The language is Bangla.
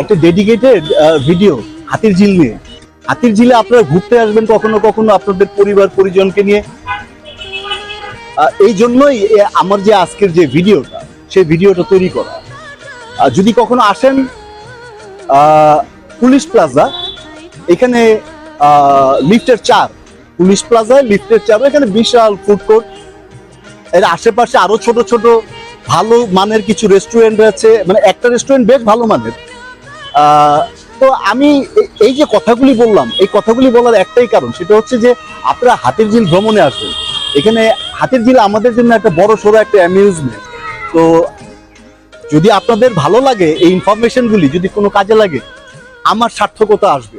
একটা ডেডিকেটেড ভিডিও হাতির ঝিল নিয়ে। হাতির ঝিলে আপনারা ঘুরতে আসবেন কখনো কখনো আপনাদের পরিবার, পরিজনকে নিয়ে। এই জন্যই আমার যে আজকের যে ভিডিওটা, সেই ভিডিওটা তৈরি করা। যদি কখনো আসেন পুলিশ প্লাজা, এখানে লিফটের চার। পুলিশ প্লাজায় লিফটের চার, এখানে বিশাল ফুড কোর্ট। এর আশেপাশে আরও ছোট ছোট ভালো মানের কিছু রেস্টুরেন্ট আছে মানে একটা রেস্টুরেন্ট বেশ ভালো মানের। তো আমি এই যে কথাগুলি বললাম, এই কথাগুলি বলার একটাই কারণ, সেটা হচ্ছে যে আপনারা হাতির ঝিল ভ্রমণে আসবেন। এখানে হাতির ঝিল আমাদের জন্য একটা বড় সড়ো একটা অ্যামিউজমেন্ট তো যদি আপনাদের ভালো লাগে এই ইনফরমেশনগুলি যদি কোনো কাজে লাগে, আমার সার্থকতা আসবে।